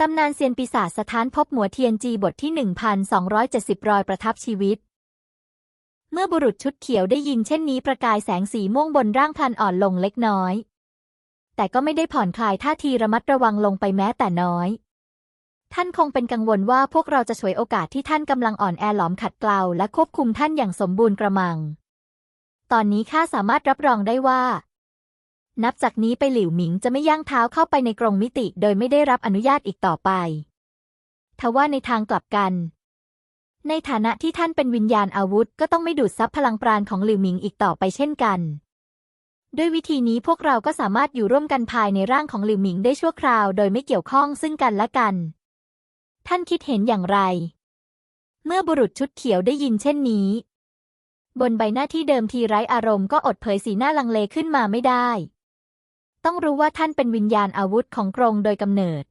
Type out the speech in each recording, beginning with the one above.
ตำนานเซียนปีศาจสถานพบหมัวเทียนจีบทที่ 1270 รอยประทับชีวิต เมื่อบุรุษชุดเขียวได้ยินเช่นนี้ประกายแสงสีม่วงบนร่างพลันอ่อนลงเล็กน้อย แต่ก็ไม่ได้ผ่อนคลายท่าทีระมัดระวังลงไปแม้แต่น้อย ท่านคงเป็นกังวลว่าพวกเราจะฉวยโอกาสที่ท่านกำลังอ่อนแอหลอมขัดเกลาและควบคุมท่านอย่างสมบูรณ์กระมัง ตอนนี้ข้าสามารถรับรองได้ว่า นับจากนี้ไปหลิวหมิงจะไม่ย่างเท้าเข้าไปในกรงมิติโดยไม่ได้รับอนุญาตอีกต่อไป ทว่าในทางกลับกัน ในฐานะที่ท่านเป็นวิญญาณอาวุธ ก็ต้องไม่ดูดซับพลังปราณของหลิวหมิงอีกต่อไปเช่นกัน ด้วยวิธีนี้พวกเราก็สามารถอยู่ร่วมกันภายในร่างของหลิวหมิงได้ชั่วคราว โดยไม่เกี่ยวข้องซึ่งกันและกัน ท่านคิดเห็นอย่างไร เมื่อบุรุษชุดเขียวได้ยินเช่นนี้ บนใบหน้าที่เดิมทีไร้อารมณ์ก็อดเผยสีหน้าลังเลขึ้นมาไม่ได้ ต้องรู้ว่าท่านเป็นวิญญาณอาวุธของกรงโดยกำเนิด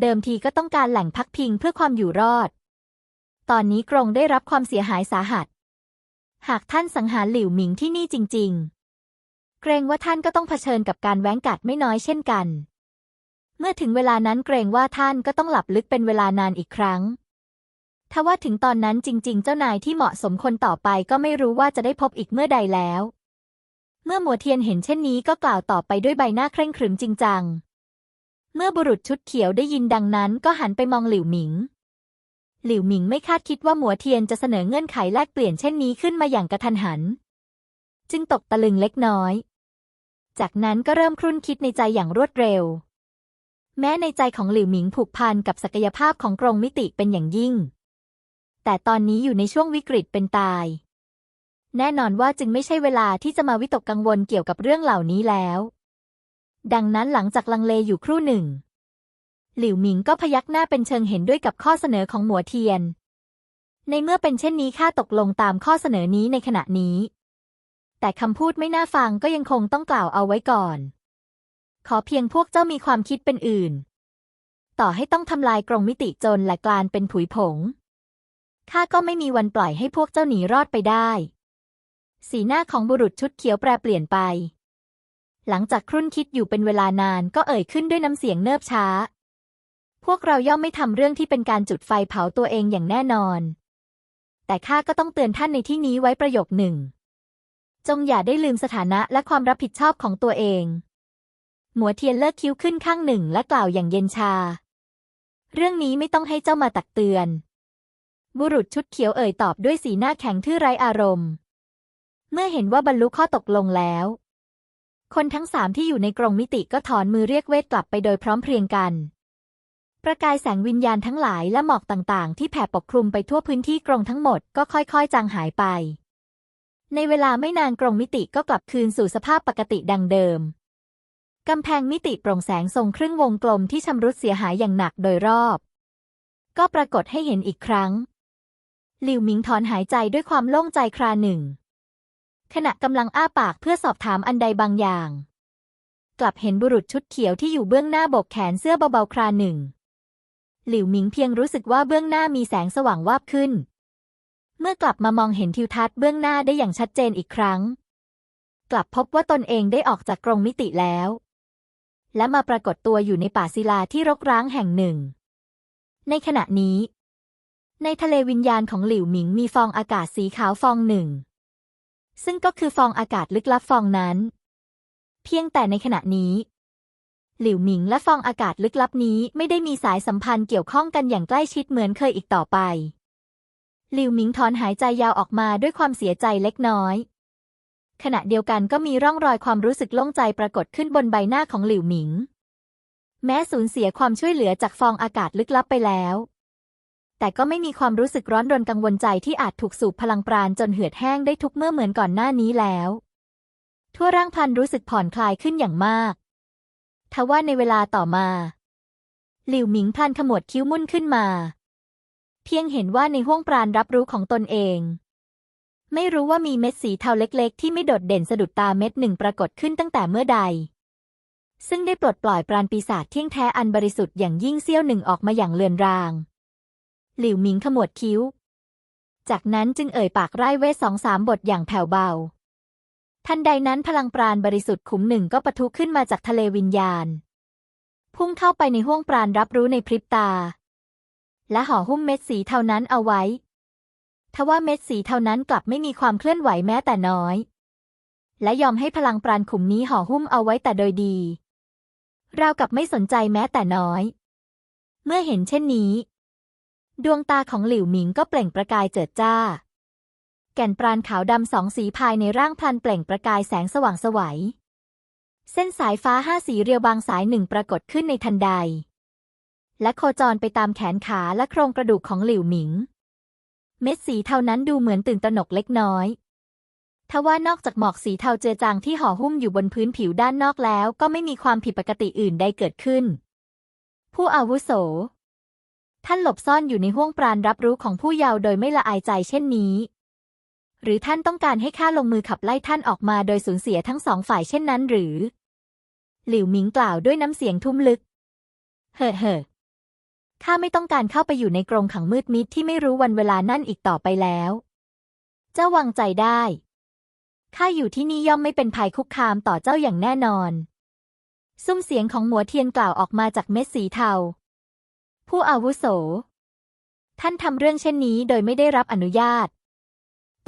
เดิมทีก็ต้องการแหล่งพักพิงเพื่อความอยู่รอด ตอนนี้กรงได้รับความเสียหายสาหัส หากท่านสังหารหลิวหมิงที่นี่จริง ๆ เกรงว่าท่านก็ต้องเผชิญกับการแว้งกัดไม่น้อยเช่นกัน เมื่อถึงเวลานั้นเกรงว่าท่านก็ต้องหลับลึกเป็นเวลานานอีกครั้งทว่าถึงตอนนั้นจริง ๆ เจ้านายที่เหมาะสมคนต่อไปก็ไม่รู้ว่าจะได้พบอีกเมื่อใดแล้ว เมื่อหมัวเทียนเห็นเช่นนี้ก็กล่าวต่อไปด้วยใบหน้าเคร่งครึมจริงจัง เมื่อบุรุษชุดเขียวได้ยินดังนั้นก็หันไปมองหลิวหมิง หลิวหมิงไม่คาดคิดว่าหมัวเทียนจะเสนอเงื่อนไขแลกเปลี่ยนเช่นนี้ขึ้นมาอย่างกระทันหัน จึงตกตะลึงเล็กน้อย จากนั้นก็เริ่มครุ่นคิดในใจอย่างรวดเร็ว แม้ในใจของหลิวหมิงผูกพันกับศักยภาพของกรงมิติเป็นอย่างยิ่ง แต่ตอนนี้อยู่ในช่วงวิกฤตเป็นตาย แน่นอนว่าจึงไม่ใช่เวลาที่จะมาวิตกกังวลเกี่ยวกับเรื่องเหล่านี้แล้ว ดังนั้นหลังจากลังเลอยู่ครู่หนึ่ง หลิวหมิงก็พยักหน้าเป็นเชิงเห็นด้วยกับข้อเสนอของหมัวเทียน ในเมื่อเป็นเช่นนี้ข้าตกลงตามข้อเสนอนี้ในขณะนี้ แต่คำพูดไม่น่าฟังก็ยังคงต้องกล่าวเอาไว้ก่อน ขอเพียงพวกเจ้ามีความคิดเป็นอื่น ต่อให้ต้องทำลายกรงมิติจนและกลานเป็นผุยผงข้าก็ไม่มีวันปล่อยให้พวกเจ้าหนีรอดไปได้ สีหน้าของบุรุษชุดเขียวแปรเปลี่ยนไป หลังจากครุ่นคิดอยู่เป็นเวลานานก็เอ่ยขึ้นด้วยน้ำเสียงเนิบช้า พวกเราย่อมไม่ทำเรื่องที่เป็นการจุดไฟเผาตัวเองอย่างแน่นอน แต่ข้าก็ต้องเตือนท่านในที่นี้ไว้ประโยคหนึ่ง จงอย่าได้ลืมสถานะและความรับผิดชอบของตัวเอง หมัวเทียนเลิกคิ้วขึ้นข้างหนึ่งและกล่าวอย่างเย็นชา เรื่องนี้ไม่ต้องให้เจ้ามาตักเตือน บุรุษชุดเขียวเอ่ยตอบด้วยสีหน้าแข็งทื่อไร้อารมณ์ เมื่อเห็นว่าบรรลุข้อตกลงแล้ว คนทั้งสามที่อยู่ในกรงมิติก็ถอนมือเรียกเวทกลับไปโดยพร้อมเพรียงกัน ประกายแสงวิญญาณทั้งหลายและหมอกต่างๆ ที่แผ่ปกคลุมไปทั่วพื้นที่กรงทั้งหมดก็ค่อยๆ จางหายไป ในเวลาไม่นานกรงมิติก็กลับคืนสู่สภาพปกติดังเดิมกำแพงมิติโปร่งแสงทรงครึ่งวงกลมที่ชำรุดเสียหายอย่างหนักโดยรอบ ก็ปรากฏให้เห็นอีกครั้งหลิวหมิงถอนหายใจด้วยความโล่งใจคราหนึ่ง ขณะกำลังอ้าปากเพื่อสอบถามอันใดบางอย่าง กลับเห็นบุรุษชุดเขียวที่อยู่เบื้องหน้าโบกแขนเสื้อเบาๆคราหนึ่ง หลิวหมิงเพียงรู้สึกว่าเบื้องหน้ามีแสงสว่างวาบขึ้น เมื่อกลับมามองเห็นทิวทัศน์เบื้องหน้าได้อย่างชัดเจนอีกครั้ง กลับพบว่าตนเองได้ออกจากกรงมิติแล้ว และมาปรากฏตัวอยู่ในป่าศิลาที่รกร้างแห่งหนึ่ง ในขณะนี้ ในทะเลวิญญาณของหลิวหมิงมีฟองอากาศสีขาวฟองหนึ่ง ซึ่งก็คือฟองอากาศลึกลับฟองนั้น เพียงแต่ในขณะนี้ หลิวหมิงและฟองอากาศลึกลับนี้ไม่ได้มีสายสัมพันธ์เกี่ยวข้องกันอย่างใกล้ชิดเหมือนเคยอีกต่อไป หลิวหมิงถอนหายใจยาวออกมาด้วยความเสียใจเล็กน้อย ขณะเดียวกันก็มีร่องรอยความรู้สึกโล่งใจปรากฏขึ้นบนใบหน้าของหลิวหมิง แม้สูญเสียความช่วยเหลือจากฟองอากาศลึกลับไปแล้ว แต่ก็ไม่มีความรู้สึกร้อนรนกังวลใจที่อาจถูกสูบพลังปราณจนเหือดแห้งได้ทุกเมื่อเหมือนก่อนหน้านี้แล้ว ทั่วร่างพันรู้สึกผ่อนคลายขึ้นอย่างมากทว่าในเวลาต่อมา หลิวหมิงพันขมวดคิ้วมุ่นขึ้นมา เพียงเห็นว่าในห้วงปราณรับรู้ของตนเอง ไม่รู้ว่ามีเม็ดสีเทาเล็ก ๆ ที่ไม่โดดเด่นสะดุดตาเม็ดหนึ่งปรากฏขึ้นตั้งแต่เมื่อใด ซึ่งได้ปลดปล่อยปราณปีศาจเที่ยงแท้อันบริสุทธิ์อย่างยิ่งเสี้ยวหนึ่งออกมาอย่างเลือนราง หลิวหมิงขมวดคิ้ว จากนั้นจึงเอ่ยปากไร้เวทสองสามบทอย่างแผ่วเบา ทันใดนั้นพลังปราณบริสุทธิ์ขุมหนึ่งก็ปะทุขึ้นมาจากทะเลวิญญาณ พุ่งเข้าไปในห้วงปราณรับรู้ในพริบตา และห่อหุ้มเม็ดสีเท่านั้นเอาไว้ทว่าเม็ดสีเท่านั้นกลับไม่มีความเคลื่อนไหวแม้แต่น้อย และยอมให้พลังปราณขุมนี้ห่อหุ้มเอาไว้แต่โดยดีราวกับไม่สนใจแม้แต่น้อย เมื่อเห็นเช่นนี้ ดวงตาของหลิวหมิงก็เปล่งประกายเจิดจ้า แก่นปราณขาวดำสองสีภายในร่างพลันเปล่งประกายแสงสว่างสวัย เส้นสายฟ้าห้าสีเรียวบางสายหนึ่งปรากฏขึ้นในทันใด และโคจรไปตามแขนขาและโครงกระดูกของหลิวหมิง เม็ดสีเท่านั้นดูเหมือนตื่นตระหนกเล็กน้อยทว่านอกจากหมอกสีเทาเจือจางที่ห่อหุ้มอยู่บนพื้นผิวด้านนอกแล้ว ก็ไม่มีความผิดปกติอื่นใดเกิดขึ้น ผู้อาวุโส ท่านหลบซ่อนอยู่ในห้วงปราณรับรู้ของผู้เยาว์โดยไม่ละอายใจเช่นนี้ หรือท่านต้องการให้ข้าลงมือขับไล่ท่านออกมาโดยสูญเสียทั้งสองฝ่ายเช่นนั้นหรือ หลิวหมิงกล่าวด้วยน้ำเสียงทุ้มลึก เฮ่อเฮ่อข้าไม่ต้องการเข้าไปอยู่ในกรงขังมืดมิดที่ไม่รู้วันเวลานั่นอีกต่อไปแล้ว เจ้าวางใจได้ ข้าอยู่ที่นี่ย่อมไม่เป็นภัยคุกคามต่อเจ้าอย่างแน่นอน ซุ้มเสียงของหมัวเทียนกล่าวออกมาจากเม็ดสีเทา ผู้อาวุโส ท่านทำเรื่องเช่นนี้โดยไม่ได้รับอนุญาต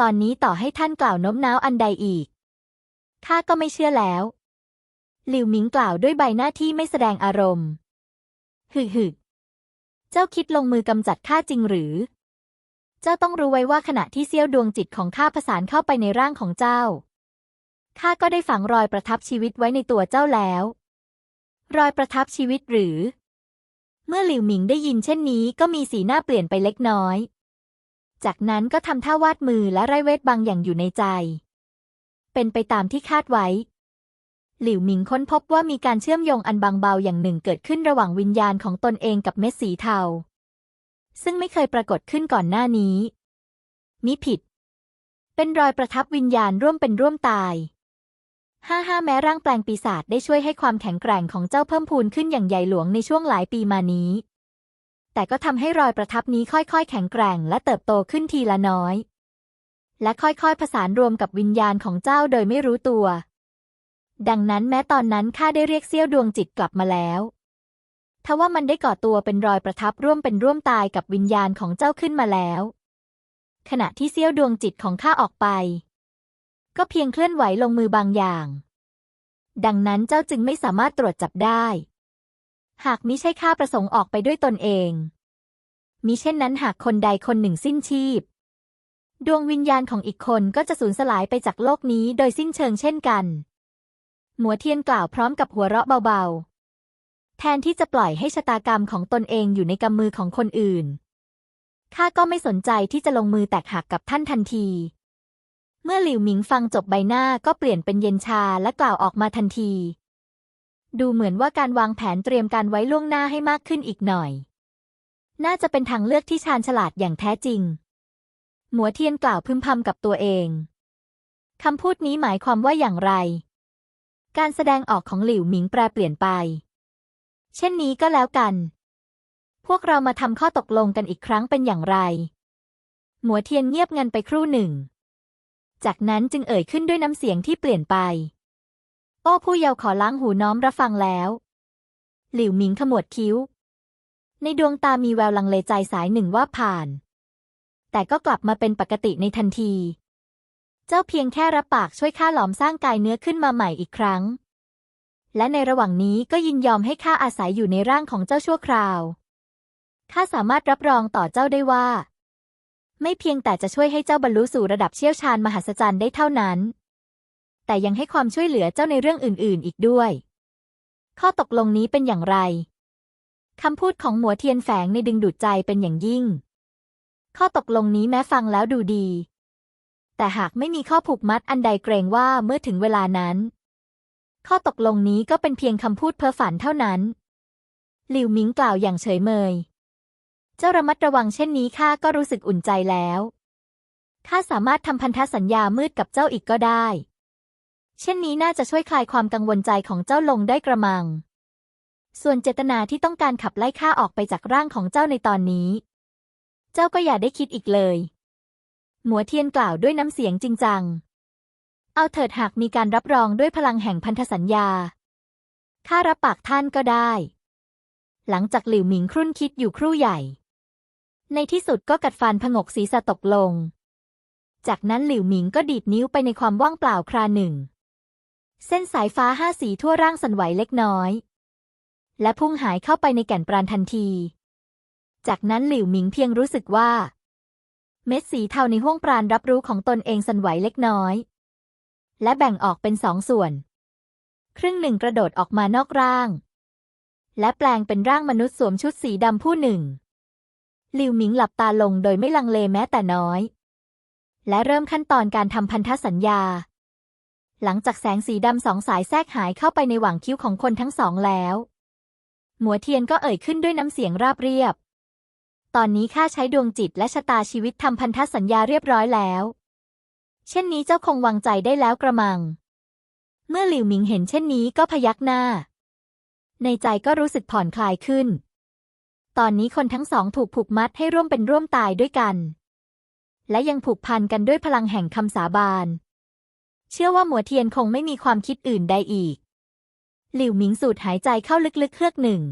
ตอนนี้ต่อให้ท่านกล่าวโน้มน้าวอันใดอีก ข้าก็ไม่เชื่อแล้ว หลิวหมิงกล่าวด้วยใบหน้าที่ไม่แสดงอารมณ์ฮึฮึเจ้าคิดลงมือกำจัดข้าจริงหรือ เจ้าต้องรู้ไว้ว่าขณะที่เสี้ยวดวงจิตของข้าผสานเข้าไปในร่างของเจ้า ข้าก็ได้ฝังรอยประทับชีวิตไว้ในตัวเจ้าแล้ว รอยประทับชีวิตหรือ เมื่อหลิวหมิงได้ยินเช่นนี้ก็มีสีหน้าเปลี่ยนไปเล็กน้อย จากนั้นก็ทำท่าวาดมือและไร้เวทบางอย่างอยู่ในใจ เป็นไปตามที่คาดไว้ หลิวหมิงค้นพบว่ามีการเชื่อมโยงอันบางเบาอย่างหนึ่งเกิดขึ้นระหว่างวิญญาณของตนเองกับเม็ดสีเทา ซึ่งไม่เคยปรากฏขึ้นก่อนหน้านี้มิผิด เป็นรอยประทับวิญญาณร่วมเป็นร่วมตาย ห้าห้าแม้ร่างแปลงปีศาจได้ช่วยให้ความแข็งแกร่งของเจ้าเพิ่มพูนขึ้นอย่างใหญ่หลวงในช่วงหลายปีมานี้ แต่ก็ทำให้รอยประทับนี้ค่อยๆ แข็งแกร่งและเติบโตขึ้นทีละน้อย และค่อยๆ ผสานรวมกับวิญญาณของเจ้าโดยไม่รู้ตัว ดังนั้นแม้ตอนนั้นข้าได้เรียกเสี้ยวดวงจิตกลับมาแล้วทว่ามันได้ก่อตัวเป็นรอยประทับร่วมเป็นร่วมตายกับวิญญาณของเจ้าขึ้นมาแล้ว ขณะที่เสี้ยวดวงจิตของข้าออกไป ก็เพียงเคลื่อนไหวลงมือบางอย่าง ดังนั้นเจ้าจึงไม่สามารถตรวจจับได้ หากมิใช่ข้าประสงค์ออกไปด้วยตนเองมิเช่นนั้นหากคนใดคนหนึ่งสิ้นชีพ ดวงวิญญาณของอีกคนก็จะสูญสลายไปจากโลกนี้โดยสิ้นเชิงเช่นกัน หมัวเทียนกล่าวพร้อมกับหัวเราะเบาๆ แทนที่จะปล่อยให้ชะตากรรมของตนเองอยู่ในกำมือของคนอื่นข้าก็ไม่สนใจที่จะลงมือแตกหักกับท่านทันที เมื่อหลิวหมิงฟังจบใบหน้าก็เปลี่ยนเป็นเย็นชาและกล่าวออกมาทันที ดูเหมือนว่าการวางแผนเตรียมการไว้ล่วงหน้าให้มากขึ้นอีกหน่อย น่าจะเป็นทางเลือกที่ชาญฉลาดอย่างแท้จริง หมัวเทียนกล่าวพึมพำกับตัวเองคำพูดนี้หมายความว่าอย่างไร การแสดงออกของหลิวหมิงแปรเปลี่ยนไป เช่นนี้ก็แล้วกัน พวกเรามาทำข้อตกลงกันอีกครั้งเป็นอย่างไร หมัวเทียนเงียบงันไปครู่หนึ่ง จากนั้นจึงเอ่ยขึ้นด้วยน้ำเสียงที่เปลี่ยนไป โอ้ผู้เยาว์ขอล้างหูน้อมรับฟังแล้ว หลิวหมิงขมวดคิ้ว ในดวงตามีแววลังเลใจสายหนึ่งว่าผ่าน แต่ก็กลับมาเป็นปกติในทันที เจ้าเพียงแค่รับปากช่วยข้าหลอมสร้างกายเนื้อขึ้นมาใหม่อีกครั้ง และในระหว่างนี้ก็ยินยอมให้ข้าอาศัยอยู่ในร่างของเจ้าชั่วคราวข้าสามารถรับรองต่อเจ้าได้ว่า ไม่เพียงแต่จะช่วยให้เจ้าบรรลุสู่ระดับเชี่ยวชาญมหัศจรรย์ได้เท่านั้น แต่ยังให้ความช่วยเหลือเจ้าในเรื่องอื่น ๆ อีกด้วย ข้อตกลงนี้เป็นอย่างไรคำพูดของหมัวเทียนแฝงในดึงดูดใจเป็นอย่างยิ่ง ข้อตกลงนี้แม้ฟังแล้วดูดี แต่หากไม่มีข้อผูกมัดอันใดเกรงว่าเมื่อถึงเวลานั้น ข้อตกลงนี้ก็เป็นเพียงคำพูดเพ้อฝันเท่านั้น หลิวหมิงกล่าวอย่างเฉยเมย จ้าระมัดระวังเช่นนี้ข้าก็รู้สึกอุ่นใจแล้วข้าสามารถทำพันธสัญญามืดกับเจ้าอีกก็ได้ เช่นนี้น่าจะช่วยคลายความกังวลใจของเจ้าลงได้กระมัง ส่วนเจตนาที่ต้องการขับไล่ข้าออกไปจากร่างของเจ้าในตอนนี้ เจ้าก็อย่าได้คิดอีกเลย หมัวเทียนกล่าวด้วยน้ำเสียงจริงจัง เอาเถิดหากมีการรับรองด้วยพลังแห่งพันธสัญญา ข้ารับปากท่านก็ได้ หลังจากหลิวหมิงครุ่นคิดอยู่ครู่ใหญ่ ในที่สุดก็กัดฟันผงกศีรษะตกลง จากนั้นหลิวหมิงก็ดีดนิ้วไปในความว่างเปล่าคราหนึ่ง เส้นสายฟ้าห้าสีทั่วร่างสั่นไหวเล็กน้อย และพุ่งหายเข้าไปในแก่นปราณทันที จากนั้นหลิวหมิงเพียงรู้สึกว่า เม็ดสีเทาในห้วงปราณรับรู้ของตนเองสั่นไหวเล็กน้อย และแบ่งออกเป็นสองส่วน ครึ่งหนึ่งกระโดดออกมานอกร่าง และแปลงเป็นร่างมนุษย์สวมชุดสีดำผู้หนึ่ง ลิวหมิงหลับตาลงโดยไม่ลังเลแม้แต่น้อย และเริ่มขั้นตอนการทำพันธสัญญา หลังจากแสงสีดำสองสายแทรกหายเข้าไปในหว่างคิ้วของคนทั้งสองแล้ว หมัวเทียนก็เอ่ยขึ้นด้วยน้ำเสียงราบเรียบ ตอนนี้ข้าใช้ดวงจิตและชะตาชีวิตทำพันธสัญญาเรียบร้อยแล้ว เช่นนี้เจ้าคงวางใจได้แล้วกระมัง เมื่อหลิวหมิงเห็นเช่นนี้ก็พยักหน้า ในใจก็รู้สึกผ่อนคลายขึ้น ตอนนี้คนทั้งสองถูกผูกมัดให้ร่วมเป็นร่วมตายด้วยกัน และยังผูกพันกันด้วยพลังแห่งคำสาบาน เชื่อว่าหมัวเทียนคงไม่มีความคิดอื่นใดอีก หลิวหมิงสูดหายใจเข้าลึกๆเฮือกหนึ่ง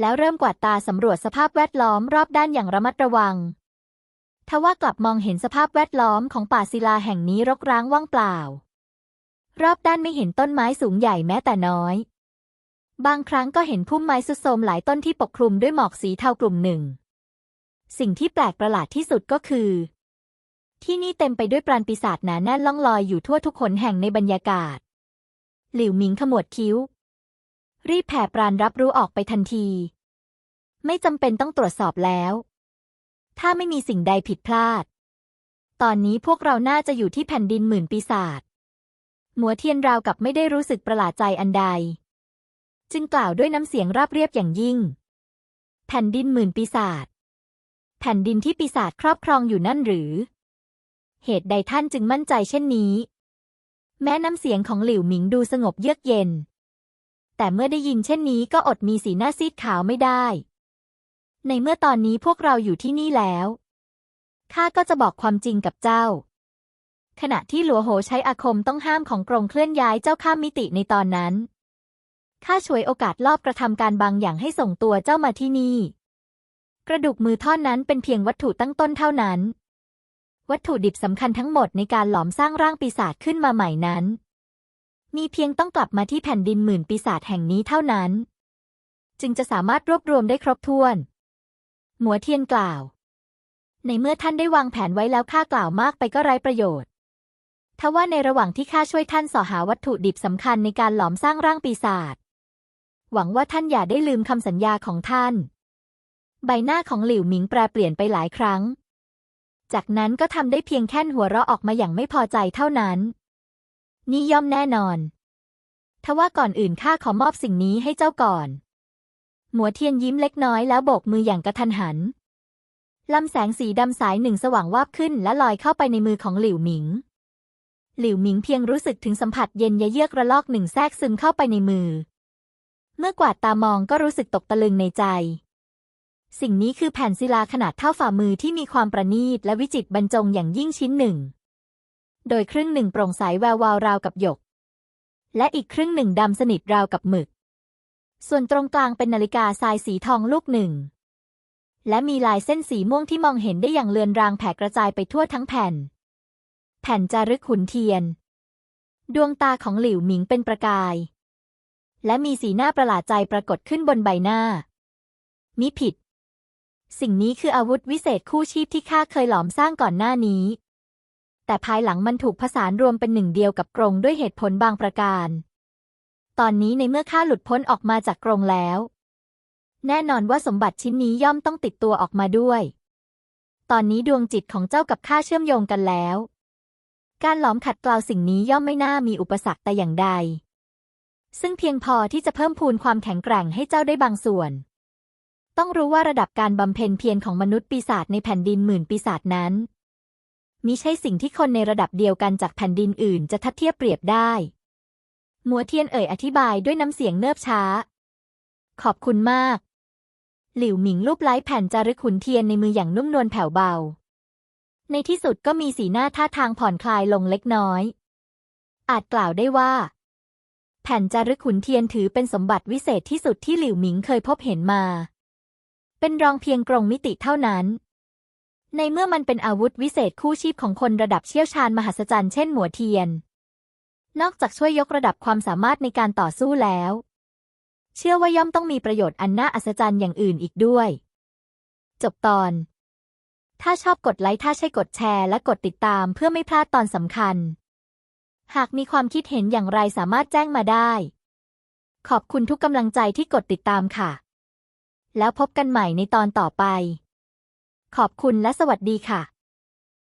แล้วเริ่มกวาดตาสำรวจสภาพแวดล้อมรอบด้านอย่างระมัดระวังทว่ากลับมองเห็นสภาพแวดล้อมของป่าศิลาแห่งนี้รกร้างว่างเปล่า รอบด้านไม่เห็นต้นไม้สูงใหญ่แม้แต่น้อย บางครั้งก็เห็นพุ่มไม้สุดโทมหลายต้นที่ปกคลุมด้วยหมอกสีเทากลุ่มหนึ่ง สิ่งที่แปลกประหลาดที่สุดก็คือ ที่นี่เต็มไปด้วยปราณปีศาจหนาแน่นล่องลอยอยู่ทั่วทุกขนแห่งในบรรยากาศ หลิวหมิงขมวดคิ้ว รีบแผ่ปราณรับรู้ออกไปทันที ไม่จำเป็นต้องตรวจสอบแล้ว ถ้าไม่มีสิ่งใดผิดพลาด ตอนนี้พวกเราน่าจะอยู่ที่แผ่นดินหมื่นปีศาจหมัวเทียนราวกับไม่ได้รู้สึกประหลาดใจอันใด จึงกล่าวด้วยน้ำเสียงราบเรียบอย่างยิ่ง แผ่นดินหมื่นปีศาจแผ่นดินที่ปีศาจครอบครองอยู่นั่นหรือ เหตุใดท่านจึงมั่นใจเช่นนี้ แม้น้ำเสียงของหลิวหมิงดูสงบเยือกเย็น แต่เมื่อได้ยินเช่นนี้ก็อดมีสีหน้าซีดขาวไม่ได้ ในเมื่อตอนนี้พวกเราอยู่ที่นี่แล้วข้าก็จะบอกความจริงกับเจ้า ขณะที่หลัวโหใช้อาคมต้องห้ามของกรงเคลื่อนย้ายเจ้าข้ามมิติในตอนนั้น ข้าช่วยโอกาสลอบกระทำการบางอย่างให้ส่งตัวเจ้ามาที่นี่ กระดูกมือท่อนนั้นเป็นเพียงวัตถุตั้งต้นเท่านั้น วัตถุดิบสำคัญทั้งหมดในการหลอมสร้างร่างปีศาจขึ้นมาใหม่นั้น มีเพียงต้องกลับมาที่แผ่นดินหมื่นปีศาจแห่งนี้เท่านั้น จึงจะสามารถรวบรวมได้ครบถ้วน หมัวเทียนกล่าว ในเมื่อท่านได้วางแผนไว้แล้วข้ากล่าวมากไปก็ไร้ประโยชน์ทว่าในระหว่างที่ข้าช่วยท่านสอหาวัตถุดิบสำคัญในการหลอมสร้างร่างปีศาจ หวังว่าท่านอย่าได้ลืมคำสัญญาของท่าน ใบหน้าของหลิวหมิงแปรเปลี่ยนไปหลายครั้ง จากนั้นก็ทำได้เพียงแค่หัวเราะออกมาอย่างไม่พอใจเท่านั้น นี่ย่อมแน่นอน ทว่าก่อนอื่นข้าขอมอบสิ่งนี้ให้เจ้าก่อน หมัวเทียนยิ้มเล็กน้อยแล้วโบกมืออย่างกระทันหันลำแสงสีดำสายหนึ่งสว่างวาบขึ้นและลอยเข้าไปในมือของหลิวหมิง หลิวหมิงเพียงรู้สึกถึงสัมผัสเย็นยะเยือกระลอกหนึ่งแทรกซึมเข้าไปในมือ เมื่อกวาดตามองก็รู้สึกตกตะลึงในใจ สิ่งนี้คือแผ่นศิลาขนาดเท่าฝ่ามือที่มีความประณีตและวิจิตรบรรจงอย่างยิ่งชิ้นหนึ่ง โดยครึ่งหนึ่งโปร่งใสแวววาวราวกับหยก และอีกครึ่งหนึ่งดำสนิทราวกับหมึก ส่วนตรงกลางเป็นนาฬิกาทรายสีทองลูกหนึ่ง และมีลายเส้นสีม่วงที่มองเห็นได้อย่างเลือนรางแผ่กระจายไปทั่วทั้งแผ่น แผ่นจารึกขุนเทียน ดวงตาของหลิวหมิงเป็นประกาย และมีสีหน้าประหลาดใจปรากฏขึ้นบนใบหน้า มิผิด สิ่งนี้คืออาวุธวิเศษคู่ชีพที่ข้าเคยหลอมสร้างก่อนหน้านี้ แต่ภายหลังมันถูกผสานรวมเป็นหนึ่งเดียวกับกรงด้วยเหตุผลบางประการ ตอนนี้ในเมื่อข้าหลุดพ้นออกมาจากกรงแล้ว แน่นอนว่าสมบัติชิ้นนี้ย่อมต้องติดตัวออกมาด้วย ตอนนี้ดวงจิตของเจ้ากับข้าเชื่อมโยงกันแล้ว การหลอมขัดเกลาสิ่งนี้ย่อมไม่น่ามีอุปสรรคแต่อย่างใด ซึ่งเพียงพอที่จะเพิ่มพูนความแข็งแกร่งให้เจ้าได้บางส่วน ต้องรู้ว่าระดับการบำเพ็ญเพียรของมนุษย์ปีศาจในแผ่นดินหมื่นปีศาจนั้นมิใช่สิ่งที่คนในระดับเดียวกันจากแผ่นดินอื่นจะทัดเทียบเปรียบได้มัวเทียนเอ่ยอธิบายด้วยน้ำเสียงเนิบช้า ขอบคุณมาก หลิวหมิงรูปไล้แผ่นจารึกขุนเทียนในมืออย่างนุ่มนวลแผ่วเบา ในที่สุดก็มีสีหน้าท่าทางผ่อนคลายลงเล็กน้อย อาจกล่าวได้ว่า แผ่นจารึกขุนเทียนถือเป็นสมบัติวิเศษที่สุดที่หลิวหมิงเคยพบเห็นมา เป็นรองเพียงกรงมิติเท่านั้น ในเมื่อมันเป็นอาวุธวิเศษคู่ชีพของคนระดับเชี่ยวชาญมหัศจรรย์เช่นหมัวเทียน นอกจากช่วยยกระดับความสามารถในการต่อสู้แล้ว เชื่อว่าย่อมต้องมีประโยชน์อันน่าอัศจรรย์อย่างอื่นอีกด้วย จบตอน ถ้าชอบกดไลค์ถ้าใช่กดแชร์และกดติดตามเพื่อไม่พลาดตอนสำคัญ หากมีความคิดเห็นอย่างไรสามารถแจ้งมาได้ ขอบคุณทุกกำลังใจที่กดติดตามค่ะ แล้วพบกันใหม่ในตอนต่อไป ขอบคุณและสวัสดีค่ะ